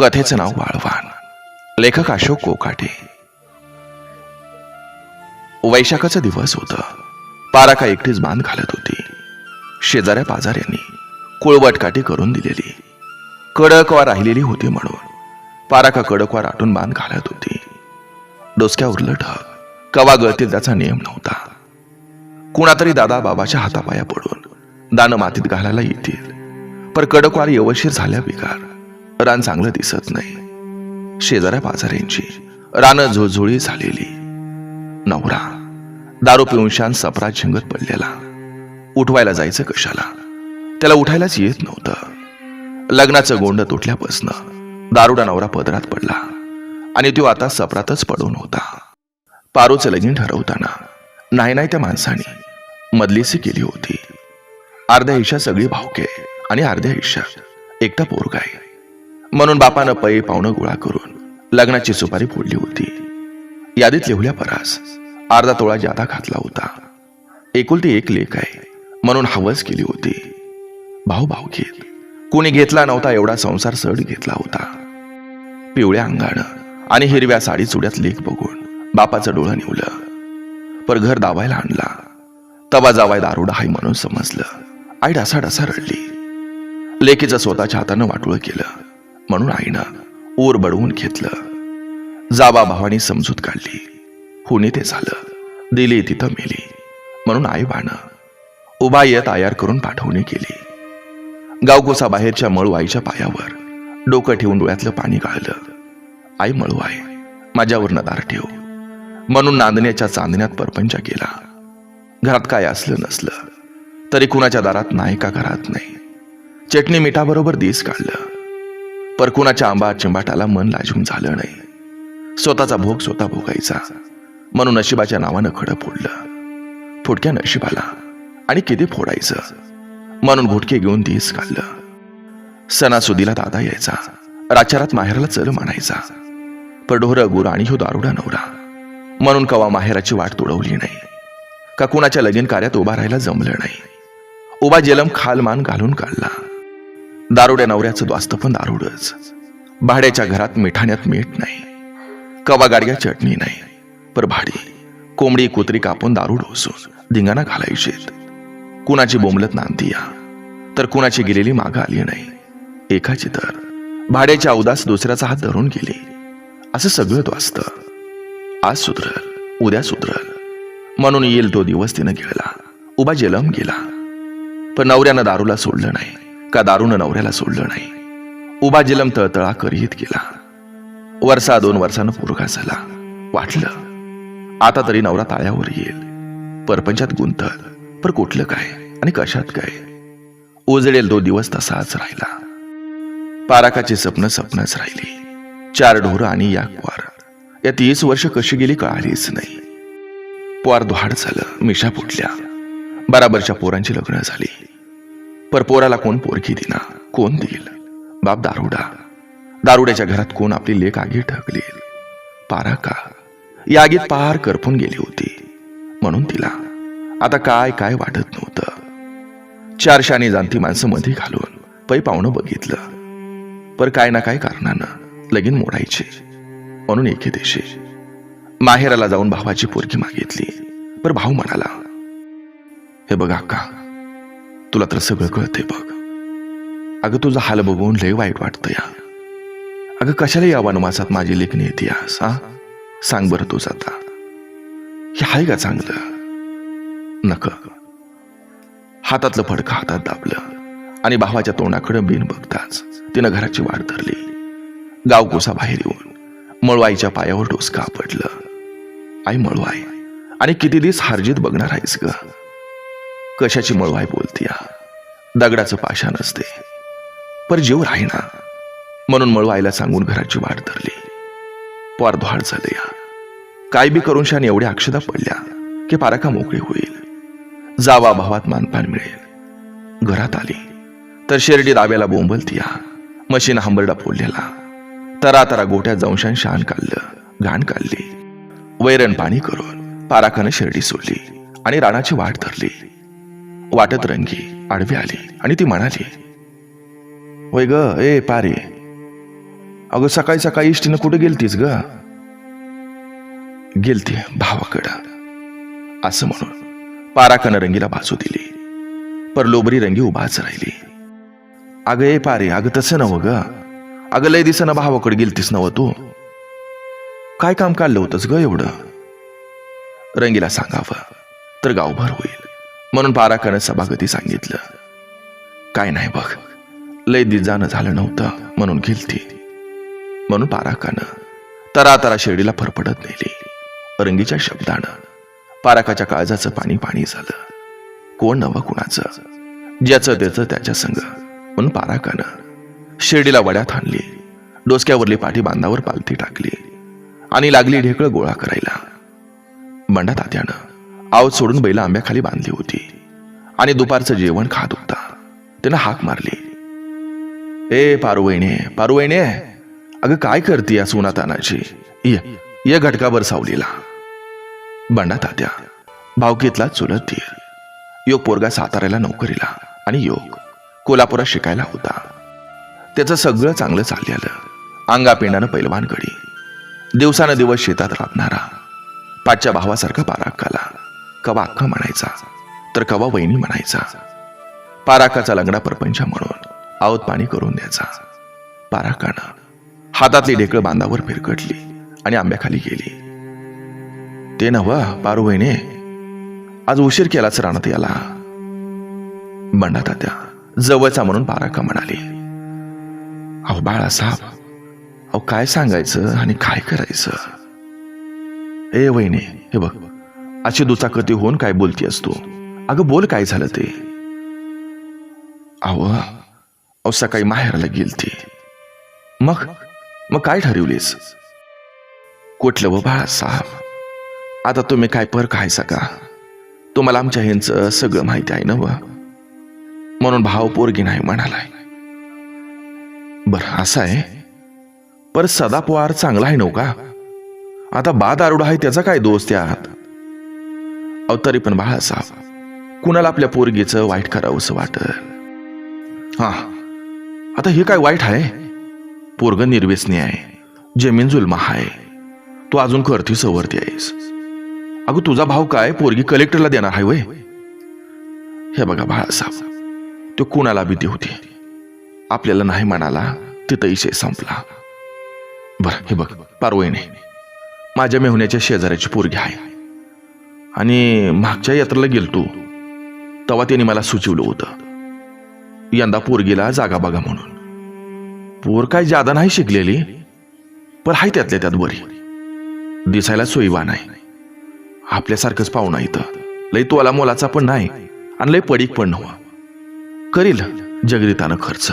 कथेचं नाव वाळवान. लेखक अशोक कोकाटे वैशाखाचा दिवस होता. पाराका एकटीच बांध घालत होती. शेजाऱ्या पाजाऱ्यांनी कुळवटकाठी करून दिलेली. कडकवा राहिलेली होती म्हणून पाराका कडकवा राटून बांध घालत होती. डोसक्यावर लढक कवा गळतील त्याचा नियम नव्हता. कुणातरी दादा बाबाच्या हातापाया पडून दानं मातीत घालायला येतील. पर कडकवार यवशीर झाल्या बिगार. रान चांगलं दिसत नाही. शेजाऱ्या पाजाऱ्यांची रानं झुळझुळी झालेली. नवरा दारू पिऊन शान सपरात झिंगत पडलेला. उठवायला जायचं कशाला? त्याला उठायलाच येत नव्हतं. लग्नाचं गोंड तुटल्यापासनं दारुडा नवरा पदरात पडला आणि तो आता सपरातच पडून होता. पारूचं लगीन ठरवताना नाही नाही त्या माणसाने मदलीसी केली होती. अर्ध्या हिशा सगळी भावके आणि अर्ध्या हिशा एकटा पोरगाय म्हणून बापानं पै पावणं गोळा करून लग्नाची सुपारी फोडली होती. यादीत लिहल्या परास अर्धा तोळा जादा घातला होता. एकुलती एक लेख आहे म्हणून हवस केली होती. भाऊ भाऊ घेत. कोणी घेतला नव्हता एवढा संसार सड घेतला होता. पिवळ्या अंगानं आणि हिरव्या साडी चुड्यात लेख बघून बापाचं डोळं निवलं. पर घर दावायला आणला. तवा जावाय दारुडा हाय म्हणून समजलं. आई डसा डसा रडली. लेकीचं स्वतःच्या हातानं वाटोळं केलं. म्हणून आईनं ऊर बडवून घेतलं. जाबा भावानी समजूत काढली. होणे ते झालं. दिली तिथं मेली. म्हणून आई बाणं उभा येत आयार करून पाठवणी केली. गावकोसा बाहेरच्या मळू आईच्या पायावर डोकं ठेवून डोळ्यातलं पाणी गाळलं. आई मळू आहे. माझ्यावर नदार ठेव. म्हणून नांदण्याच्या चांदण्यात परपंचा केला. घरात काय असलं नसलं. तरी कुणाच्या दारात नाही का घरात नाही. चटणी मिठाबरोबर दिस काढलं. पर कुणाच्या आंबा चिंबाटाला मन लाजून झालं नाही. स्वतःचा भोग स्वतः भोगायचा. म्हणून नशिबाच्या नावानं खडं फोडलं. फुटक्या नशिबाला आणि किती फोडायचं? म्हणून घुटके घेऊन दिस काढलं. सणासुदीला दादा यायचा. राचारात माहेराला चल मानायचा पर ढोरं गुर आणि ह्यो दारुडा नवरा. म्हणून कवा माहेराची वाट तुडवली नाही. का कुणाच्या लगीन कार्यात उभा राहायला जमलं नाही. उभा जेलम खाल मान घालून काढला. दारुड्या नवऱ्याचं द्वास्त पण दारुडच. भाड्याच्या घरात मिठाण्यात मीठ नाही. कवा गाडग्या चटणी नाही. पर भाडी कोंबडी कुत्री कापून दारू ढोसून धिंगाणा घालायचेत कुणाची बोंबलत नांदी या तर कुणाची गेलेली मागं आली नाही. एकाची तर. भाड्याच्या उदास दुसऱ्याचा हात धरून गेली. असं सगळं द्वास्त आज सुधरल उद्या सुधरल. म्हणून येईल तो दिवस तिनं गेला उभा जेलम गेला. पण नवऱ्यानं दारूला सोडलं नाही. का दारूनं नवऱ्याला सोडलं नाही. उभा जिलम तळतळा करीत गेला. वर्षा दोन वर्षानं पोरगा झाला. वाटलं आता तरी नवरा ताळ्यावर येईल. परपंचात गुंतल पर कुठलं काय आणि कशात काय? उजडेल तो दिवस तसाच राहिला. पाराकाचे स्वप्न स्वप्नच राहिली. चार ढोरं आणि या क्वार. या तीस वर्ष कशी गेली कळालीच नाही. पोर दुहाड झालं मिशा फुटल्या. बराबरच्या पोरांची लग्न झाली. पर पोराला कोण पोरकी दिना कोण देईल? बाप दारुडा. दारुड्याच्या घरात कोण आपली लेख आगी ठकली पारा का? या आगीत पार करपून गेली होती. म्हणून तिला आता काय काय वाटत नव्हतं. चारशाने जाणती माणसं मध्ये घालून पै पाहुणं बघितलं. पर काय ना काय कारणानं लगीन मोडायचे. म्हणून एके दिवशी माहेराला जाऊन भावाची पोरकी मागितली. पर भाऊ म्हणाला हे बघा का तुला तर सगळं कळतंय बघ. अगं तुझा हाल बघून लय वाईट वाटतं या अगं कशाला या वनवासात माझी लेखणी इतिहास हा? सांग बरं तूच आता. हे आहे का चांगलं? नक हातातलं फडकं हातात दाबलं. आणि भावाच्या तोंडाकडं बिन बघताच तिनं घराची वाट धरली. गावकोसा बाहेर येऊन मळवाईच्या पायावर डोसका पडलं आई मळवाई आणि किती दिवस हारजीत बघणार आहेस ग? कशाची मळवाई बोलती दगडाचं पाशा नसते पर जीव राहीना. म्हणून मळवायला सांगून घराची वाट धरली. पारधोहाड झाले या काय बी करून शान एवढ्या अक्षदा पडल्या की पारखा मोकळी होईल. जावा भावात मानपान मिळेल. घरात आली. तर शेरडी दाव्याला बोंबलती या मशीन हंबरडा फोडलेला. तरा तरा गोट्यात जाऊन शान काढलं घाण काढली. वैरण पाणी करून पाराखानं शिर्डी सोडली आणि राणाची वाट धरली. वाटत रंगी आडवी आली आणि ती म्हणाली वय ग ए पारे. अगं सकाळी सकाळी इष्टीनं कुठे गेलतीस ग? गेलती भावाकडं. असं म्हणून पाराकानं रंगीला बाजू दिली. पर लोबरी रंगी उभाच राहिली. अगं ए पारे अगं तसं नव ग. अगं लय दिसना भावाकडे गेलतीस नव तू. काय काम काढलं होतंस ग एवढं? रंगीला सांगावं तर गावभर होईल. म्हणून पाराकानं सभागती सांगितलं. काय नाही बघ लय दिजानं झालं नव्हतं म्हणून गेलती. म्हणून पाराकानं तरा तरा शिर्डीला फरफडत नेली. रंगीच्या शब्दानं पाराकाच्या काळजाचं पाणी पाणी झालं. कोण नवं कुणाचं? ज्याचं त्याचं त्याच्या संग. म्हणून पाराकानं शिर्डीला वड्यात आणली. डोसक्यावरली पाठी बांधावर पालथी टाकली. आणि लागली ढेकळ गोळा करायला. बंडा तात्यानं आवत सोडून बैला आंब्याखाली बांधली होती. आणि दुपारचं जेवण खात होता. त्यानं हाक मारली. ए पारुवैणे पारुवैणे अगं काय करते या सुनातानाची? ये ये घटकाभर सावलीला. बंडा तात्या भावकीतला चुलत धीर योग पोरगा साताऱ्याला नोकरीला आणि योग कोल्हापुरात शिकायला होता. त्याचं सगळं चांगलं चाललेलं. अंगापिंडानं पैलवान घडी दिवसानं दिवस शेतात राबणारा. पाठच्या भावासारखा पाराक्काला कवा अक्का म्हणायचा? तर कवा वहिनी म्हणायचा? पाराकाचा लंगडा परपंच म्हणून आवत पाणी करून द्यायचा. पाराकानं हातातली ढेकळ बांधावर फिरकटली आणि आंब्याखाली गेली. ते नव्हा पारू वहिने आज उशीर केलाच राणत याला. बंडा तात्या जवळचा म्हणून पाराका म्हणाली. अहो बाळासाहेब अहो काय सांगायचं आणि काय करायचं? ए वहिने हे बघ अशी दुचाकती होऊन काय बोलती असतो अगं बोल काय झालं ते? अहो अहो सकाळी माहेराला गेलती. मग? मग काय ठरवलीस? कुठलं व बाळासाहेब आता तुम्ही काय पर काय सका तुम्हाला आमच्या ह्यांचं सगळं माहिती आहे ना व? म्हणून भाव पोरगी नाही म्हणालाय. बर असं आहे? पर सदा चांगला आहे नव्ह का? आता बा दारुडा आहे त्याचा काय दोष त्यात? अवतारी तरी पण बाळासाहेब कुणाला आपल्या पोरगीचं वाईट करावंसं वाटत हा. आता हे काय वाईट आहे? पोरग निर्व्यसनी आहे जमीन जुलमा आहे तू अजून करती सवरती आहेस. अगं तुझा भाव काय? पोरगी कलेक्टरला देणार आहे वय? हे बघा बाळासाहेब तो कुणाला भीती होती? आपल्याला नाही म्हणाला तिथं इशे संपला. बर हे बघ पारवईने माझ्या मेहुण्याच्या शेजाऱ्याची पोरगी आहे. आणि मागच्या यात्रेला गेलतो तेव्हा त्याने मला सुचवलं होतं. यंदा पोरगीला जागा बघा म्हणून. पोर काय जादा नाही शिकलेली पण हाय त्यातल्या त्यात बरी. दिसायला सोयीवा नाही आपल्यासारखंच पाहुणा इथं. लय तोला मोलाचा पण नाही आणि लय पडीक पण नव्हा. करील जगरितानं खर्च.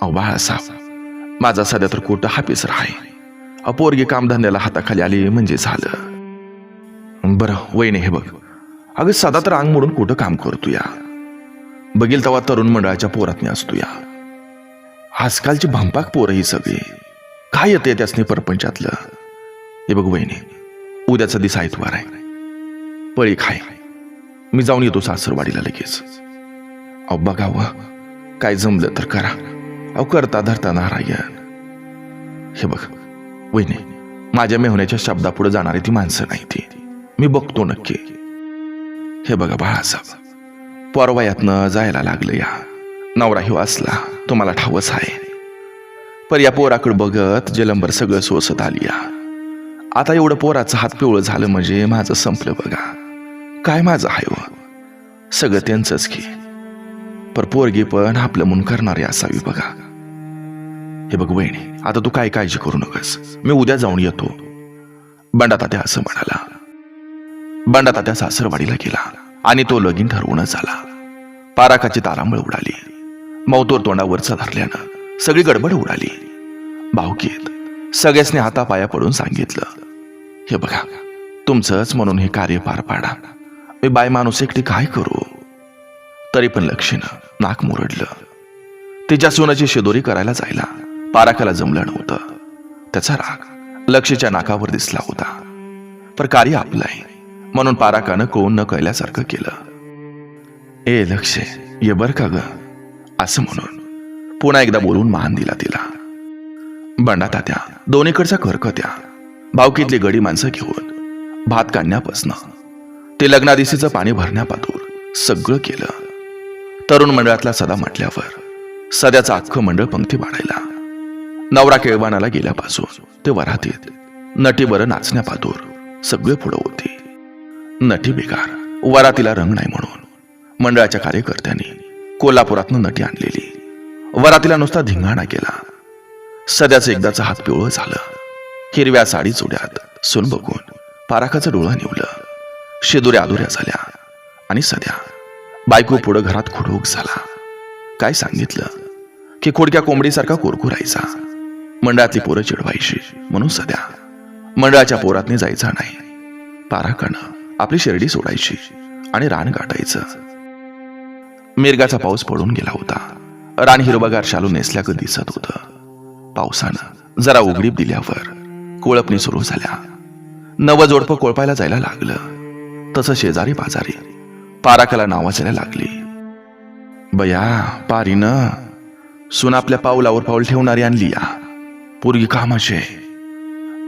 अहो बाळासाहेब माझा सध्या तर कुठं हापीस राहाय. अपोरगी कामधंद्याला हाताखाली आली म्हणजे झालं. बरं वयने हे बघ. अगं सदा तर अंग मोडून कुठं काम करतो या? बघील तेव्हा तरुण मंडळाच्या पोरातनी असतो या. आजकालची भांपाक पोरं ही सगळी. काय येते त्यासनी परपंचातलं? हे बघ वहिनी उद्याचा दिस आयतवार आहे. पळी खाय. मी जाऊन येतो सासरवाडीला लगेच. अहो बघावं काय जमलं तर करा. अहो करता धरता नारायण. हे बघ वहिनी माझ्या मेहण्याच्या शब्दापुढे जाणारी ती माणसं नाही मी बघतो नक्की. हे बघा बाळासाहेब. परवायातनं जायला लागलं या नवरा ह्यो असला तुम्हाला ठावच आहे. पर या पोराकडे बघत जलंबर सगळं सोसत आली या आता एवढं पोराचं हात पिवळं झालं म्हणजे माझं संपलं बघा. काय माझं आहे व हो? सगळं त्यांचंच की. पर पोरगी पण आपलं म्हणून करणारी असावी बघा. हे बघ बहिणी आता तू काय काळजी करू नकस. मी उद्या जाऊन येतो. बंडा तात्या असं म्हणाला. बंडा तात्या सासरवाडीला गेला आणि तो लगीन ठरवूनच झाला. पाराकाची तारांबळ उडाली. मौतोर तोंडावरचा धरल्यानं सगळी गडबड उडाली. भावकीत सगळ्यासने हातापाया पडून सांगितलं हे बघा तुमचंच म्हणून हे कार्य पार पाडा. मी बाय माणूस एकटी काय करू? तरी पण लक्षीनं नाक मुरडलं. तिच्या सोनाची शेदोरी करायला जायला पाराकाला जमलं नव्हतं. त्याचा राग लक्षीच्या नाकावर दिसला होता. पर कार्य आपलं आहे म्हणून पाराकानं कोण न कळल्यासारखं केलं. ए लक्ष ये बर का ग? असं म्हणून पुन्हा एकदा बोलून मान दिला तिला. बंडा तात्या दोन्हीकडच्या करकत्या भावकीतली गडी माणसं घेऊन भात काढण्यापासनं ते लग्नादिशीचं पाणी भरण्यापातूर सगळं केलं. तरुण मंडळातला सदा म्हटल्यावर सध्याचं अख्खं मंडळ पंक्ती वाढायला नवरा केळवानाला गेल्यापासून ते वरातीत नटी बरं नाचण्यापातूर सगळे पुढं होते. नटी बेकार वरातीला रंग नाही म्हणून. मंडळाच्या कार्यकर्त्यांनी कोल्हापुरातनं नटी आणलेली. वरातीला नुसता धिंगाणा केला. सध्याचं एकदाच हात पिवळं झालं. हिरव्या साडी चुड्यात सुन बघून पाराखाचं डोळं निवलं. शेदुऱ्या अधुऱ्या झाल्या. आणि सध्या बायको पुढं घरात खुडूक झाला. काय सांगितलं? की खोडक्या कोंबडीसारखा कुरकुरायचा मंडळातली पोरं चिडवायची. म्हणून सध्या मंडळाच्या पोरातने जायचा नाही. पाराकानं आपली शिर्डी सोडायची आणि रान गाठायचं. मिरगाचा पाऊस पडून गेला होता. रान हिरवगार शालू नेसल्याक दिसत होतं. पावसानं जरा उघडीप दिल्यावर कोळपणी सुरू झाल्या. नवं जोडपं कोळपायला जायला लागलं. तसं शेजारी बाजारी पाराकाला नावाचायला लागली. बया पारीनं सुन आपल्या पावलावर पाऊल ठेवणारी आणली या. पूर्वी कामाचे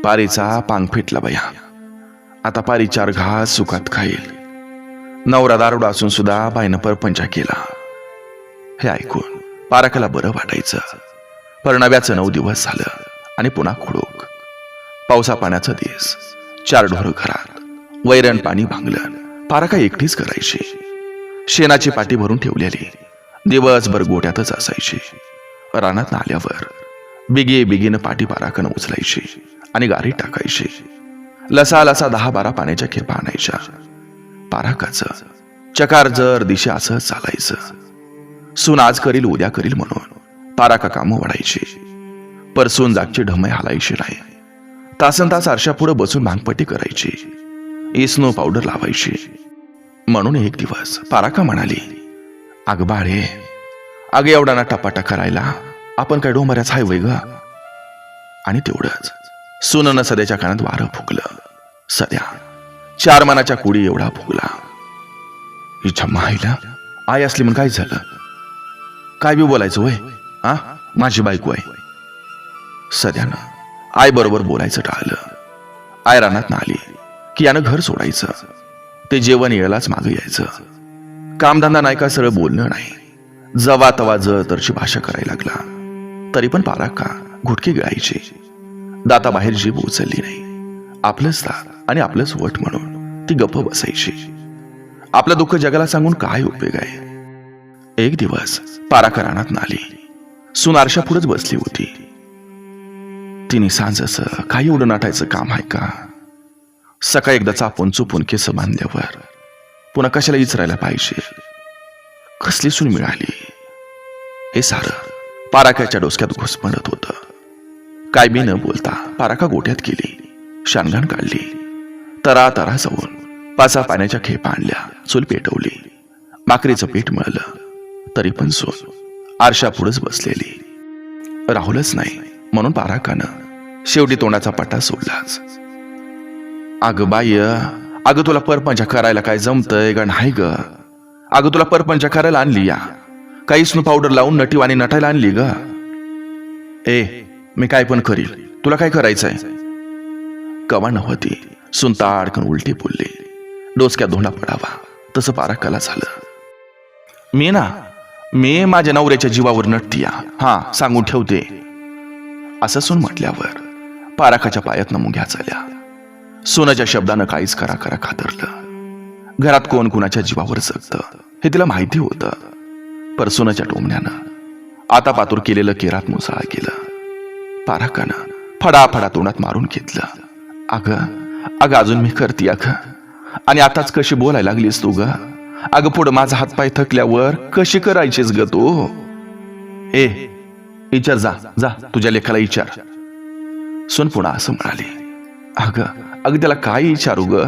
पारीचा पांग फिटला बया. आता पारी चार घास सुखात खाईल. नवरा दारुडा असून सुद्धा बाईनं परपंचा केला. हे ऐकून पारकाला बरं वाटायचं. परणाव्याचं नऊ दिवस झालं आणि पुन्हा खुडूक. पावसा पाण्याचा दिस चार ढोर घरात वैरण पाणी भांगलं. पारका एकटीच करायची. शेणाची पाटी भरून ठेवलेली. दिवसभर गोट्यातच असायची. रानात आल्यावर बिगे बिगीनं पाटी पाराकनं उचलायची आणि गारी टाकायची. लसा लसा दहा बारा पाण्याच्या खेपा आणायच्या. पाराकाचं चकार जर दिशा असं चालायचं. सून आज करील उद्या करील म्हणून पाराका कामं वाढायची. परसून जागची ढमय हालायची नाही. तासन तास आरशा पुढे बसून भांगपट्टी करायची. इस्नो पावडर लावायची. म्हणून एक दिवस पाराका म्हणाली अग बाळे अग एवढा ना टपाटा करायला आपण काय डोंबऱ्याच हाय वय ग? आणि तेवढंच. सुननं सध्याच्या कानात वारं फुगलं. सध्या चार मनाच्या कुडी एवढा फुगला. हिच्या माईला आई असली म्हणून काय झालं? काय बी बोलायचं वय? हा माझी बायको आहे. सध्यानं आई बरोबर बोलायचं टाळलं. आय रानात आली की यानं घर सोडायचं. ते जेवण येळाच मागे यायचं. कामधंदा नाही का सरळ बोलणं नाही. जवा तवा जर तरची भाषा करायला लागला. तरी पण पारा का घुटकी गिळायची. दाता बाहेर जीभ उचलली नाही. आपलंच दात आणि आपलंच वट म्हणून ती गप्प बसायची. आपलं दुःख जगाला सांगून काय उपयोग आहे? एक दिवस पाराकरानात नाली. सुनारशा पुढेच बसली होती. तिने सांज काही एवढं नाटायचं काम आहे का? सकाळी एकदा चापून चुपून केस बांधल्यावर पुन्हा कशाला इचरायला पाहिजे? कसली सून मिळाली? हे सारं पाराक्याच्या डोसक्यात घुसमडत होतं. काय बी न बोलता पाराका गोठ्यात गेली. शानगाण काढली. तरा तरा जाऊन पाचा पाण्याच्या खेपा आणल्या चूल पेटवली. माकरीचं पीठ मळलं. तरी पण सोन आरशा पुढेच बसलेली. राहुलच नाही म्हणून पाराकानं शेवटी तोंडाचा पट्टा सोडलाच. अग बाय अगं तुला परपंचा करायला काय जमतंय का नाही ग. अगं तुला परपंचा करायला आणली या. काही स्नो पावडर लावून नटीवाणी नटायला आणली ग. ए मी काय पण करील तुला काय करायचंय? कवा नव्हती सुनता अडकून उलटी बोलली. डोसक्यात धोंडा पडावा. तसं पाराकाला झालं. मी ना मी माझ्या नवऱ्याच्या जीवावर नटतीया. हा सांगून ठेवते. असं सून म्हटल्यावर पाराखाच्या पायात मुंग्या झाल्या सोनाच्या शब्दानं काहीच करा करा खातरलं. घरात कोण कुणाच्या जीवावर जगतं हे तिला माहिती होतं. पर सोनाच्या टोमण्यानं आता पातूर केलेलं केरात मुसळा केलं तारकानं फडा फडा तोंडात मारून घेतलं. अग अग अजून मी करते अग. आणि आताच कशी बोलायला लागलीस तू ग? अगं पुढं माझा हातपाय थकल्यावर कशी करायचीस ग तू? ए विचार जा जा तुझ्या लेखाला विचार. सुन पुन्हा असं म्हणाली. अग अगं त्याला काय विचारू ग?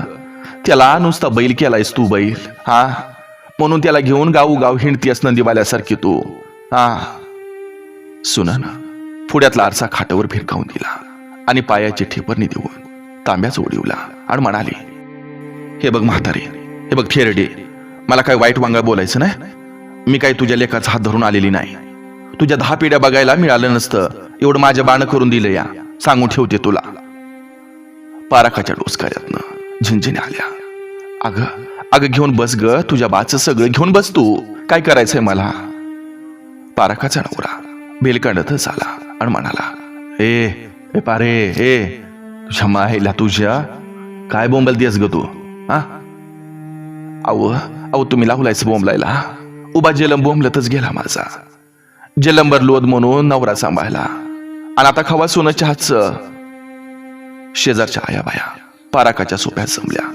त्याला नुसता बैल केलायस तू बैल हा? म्हणून त्याला घेऊन गाऊ गाव हिंडतीयस नंदीवाल्यासारखी तू हा? सुना ना. पुढ्यातला आरसा खाटावर भिरकावून दिला आणि पायाची ठेपरणी देऊन तांब्याच उडीवला आणि म्हणाले हे बघ म्हातारे हे बघ थेरडे मला काय वाईट वांगा बोलायचं नाही. मी काय तुझ्या लेखाचा हात धरून आलेली नाही. तुझ्या दहा पिढ्या बघायला मिळालं नसतं. एवढं माझ्या बाण करून दिलं या. सांगून ठेवते तुला. पाराखाच्या डोसकाऱ्यातनं झिंझिने आल्या. अगं अगं घेऊन बस ग. तुझ्या बाचं सगळं घेऊन बस तू. काय करायचंय मला? पारखाचा नवरा बेलकांडतच आला. आणि म्हणाला ए ए पारे ए तुझ्या माहेला तुझ्या काय बोंबल दिस ग तू हा? अहो अहो तुम्ही लावलायच बोंबलायला. उभा जेलम बोंबलतच गेला माझा. जलंबर लोद म्हणून नवरा सांभाळला. आणि आता खवा सोनं चहाचं. शेजारच्या आया बाया पाराकाच्या सोप्यात जमल्या.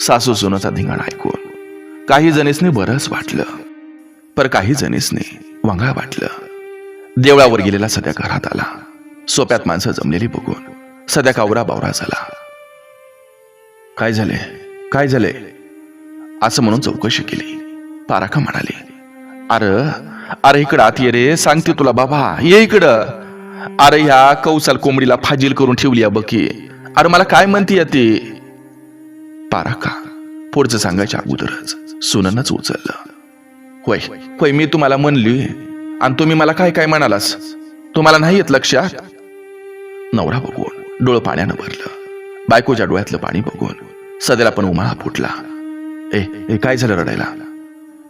सासू सोनचा धिंगाणा ऐकून काही जणीसनी बरंच वाटलं पर काही जणीसनी वांगळा वाटलं. देवळावर गेलेला सध्या घरात आला. सोप्यात माणसं जमलेली बघून सध्या कावरा बावरा झाला. काय झाले काय झाले असं म्हणून चौकशी केली. पाराखा म्हणाली अरे अरे इकडं आत ये रे. सांगते तुला बाबा. ये इकडं. अरे ह्या कौसाल कोंबडीला फाजील करून ठेवली या बकी. अरे मला काय म्हणती ती? पाराखा पुढचं सांगायच्या अगोदरच सुननच उचललं. होय होय मी तुम्हाला म्हणली आणि तुम्ही मला काय काय म्हणालास? तुम्हाला नाही येत लक्षात? नवरा बघून डोळं पाण्यानं भरलं. बायकोच्या डोळ्यातलं पाणी बघून सध्याला पण उमाळा फुटला. ए ए काय झालं रडायला?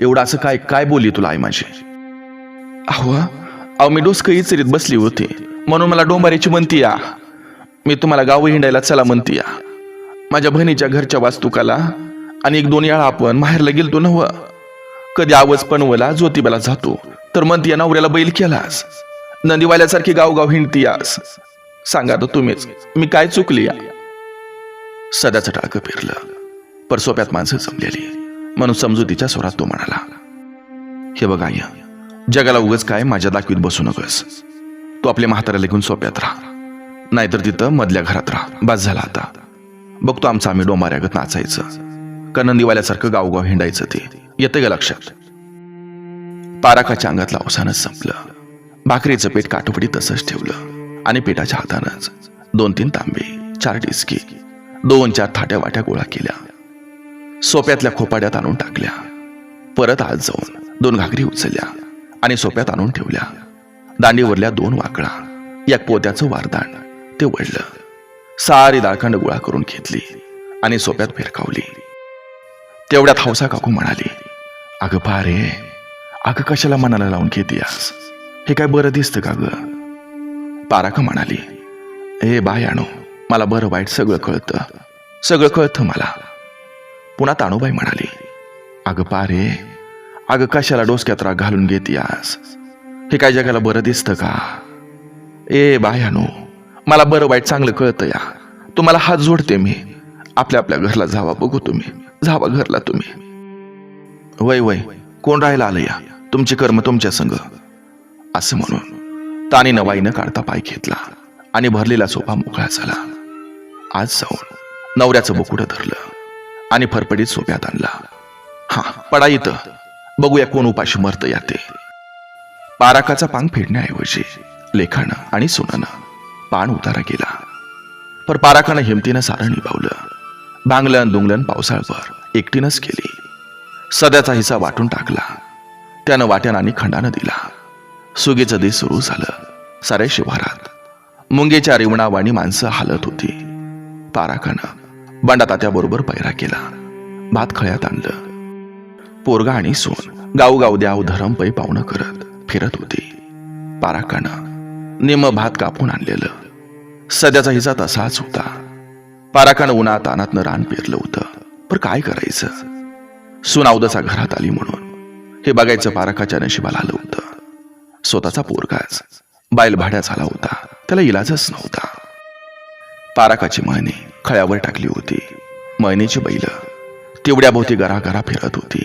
एवढं असं काय काय बोलली तुला आई माझी? अहो अहो मी डोसकं इचरीत बसली होती. म्हणून मला डोंबारीची म्हणती या. मी तुम्हाला गाव हिंडायला चला म्हणती या. माझ्या बहिणीच्या घरच्या वास्तुकाला आणि एक दोन वेळा आपण माहेरला गेलतो नव कधी आवाज पणवला ज्योतिबाला जातो. तर म्हणती या नवऱ्याला बैल केलास. नंदीवाल्यासारखी गावगाव हिंडतीयास. सांगा तर तुम्हीच मी काय चुकली या? सध्याचं टाळकं फिरलं पर सोप्यात माणसं जमलेली. म्हणून समजुतीच्या स्वरात तो म्हणाला हे बघा या जगाला उगच काय माझ्या दाखवीत बसू नकस. तू आपल्या म्हाताऱ्याला घेऊन सोप्यात राहा. नाहीतर तिथं मधल्या घरात राहा. बस झाला आता. बघतो आमचं आम्ही डोंबाऱ्यागत नाचायचं. का नंदीवाल्यासारखं गावगाव हिंडायचं ते? येतं का लक्षात? पाराकाच्या अंगातलं अवसानच संपलं. भाकरीचं पेट काठोपडी तसंच ठेवलं आणि पेटाच्या हातानंच दोन तीन तांबे चार डिस्की दोन चार थाट्या वाट्या गोळा केल्या. सोप्यातल्या खोपाड्यात आणून टाकल्या. परत आज जाऊन दोन घागरी उचलल्या आणि सोप्यात आणून ठेवल्या. दांडीवरल्या दोन वाकळा या पोत्याचं वारदान ते वळलं सारी दाळखंड गोळा करून घेतली आणि सोप्यात फिरकावली. तेवढ्यात हौसा काकू म्हणाली अगं पा रे अगं कशाला मनाला लावून घेतीयास? हे काय बरं दिसतं का ग? पाराखा म्हणाली ए बाय मला बरं वाईट सगळं कळतं. सगळं कळतं मला. पुन्हा ताणूबाई म्हणाली अगं पारे अगं कशाला डोसक्यात राग घालून घेतीयास? हे काय जगाला बरं दिसतं का? ए बायानो मला बरं वाईट चांगलं कळतं या. तुम्हाला हात जोडते मी. आपल्या आपल्या घरला जावा बघू तुम्ही. जावा घरला तुम्ही. वय वय कोण राहायला आलं या? तुमचे कर्म तुमच्या संग. असं म्हणून ताने नवाईनं काढता पाय घेतला आणि भरलेला सोफा मोकळा झाला. आज जाऊन नवऱ्याचं बोकुडं धरलं आणि फरफडीत सोप्यात आणला. हा पडा इथं. बघूया कोण उपाशी मरत या ते पाराकाचा पांग फेडण्याऐवजी लेखानं आणि सोनानं पान उतारा केला पर पाराकानं हिमतीनं सारं निभावलं. बांगलन दुंगलन पावसाळभर एकटीनंच केली. सध्याचा हिस्सा वाटून टाकला. त्यानं वाट्यानं आणि खंडानं दिला. सुगीचं दिस सुरू झालं. साऱ्या शिवारात. मुंगेच्या रिवणावाणी माणसं हालत होती. पाराकानं. बंडा तात्याबरोबर पैरा केला. भात खळ्यात आणलं. पोरगा आणि सोन गावगाव द्याव धरम पै पाहुणं करत फिरत होती. पाराकानं. निम भात कापून आणलेलं. सध्याचा हिचा तसाच होता. पाराकानं उन्हात अनातनं रान पेरलं होतं. पण काय करायचं? सुनावदसा घरात आली म्हणून. हे बघायचं पारखाच्या नशिबाला आलं होतं. स्वतःचा पोरगाच. बायल भाड्या झाला होता. त्याला इलाजच नव्हता. पाराकाची मळणी खळ्यावर टाकली होती. मळणीची बैल तेवढ्या भोवती फिरत होती.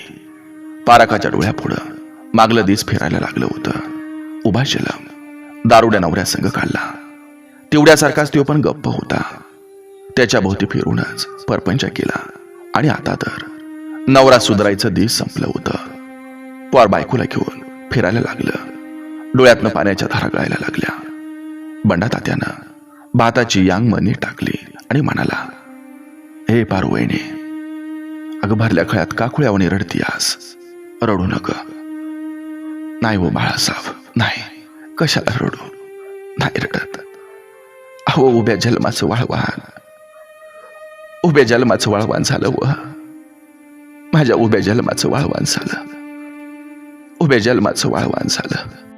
पाराकाच्या डोळ्यापुढं मागलं दिस फिरायला लागलं होतं. उभा शलम दारुड्या नवऱ्या संघ काढला. तेवढ्यासारखाच तो पण गप्प होता. त्याच्या भोवती फिरूनच परपंच केला. आणि आता तर नवरा सुधारायचं दिस संपलं होतं. पार बायकोला घेऊन फिरायला लागलं. डोळ्यातनं पाण्याच्या धारा गळायला लागल्या. बंडा तात्यानं भाताची यांग मनी टाकली आणि म्हणाला हे पार पारवयणे अगं भरल्या खळ्यात का रडती आस रडू नका. नाही हो बाळासाहेब नाही. कशाला रडू? नाही रडत. अहो उभ्या जन्माचं वाळवान उभ्या जन्माचं वाळवान झालं व माझ्या उभ्या जन्माचं वाळवान झालं. उभ्या जन्माचं वाळवान झालं.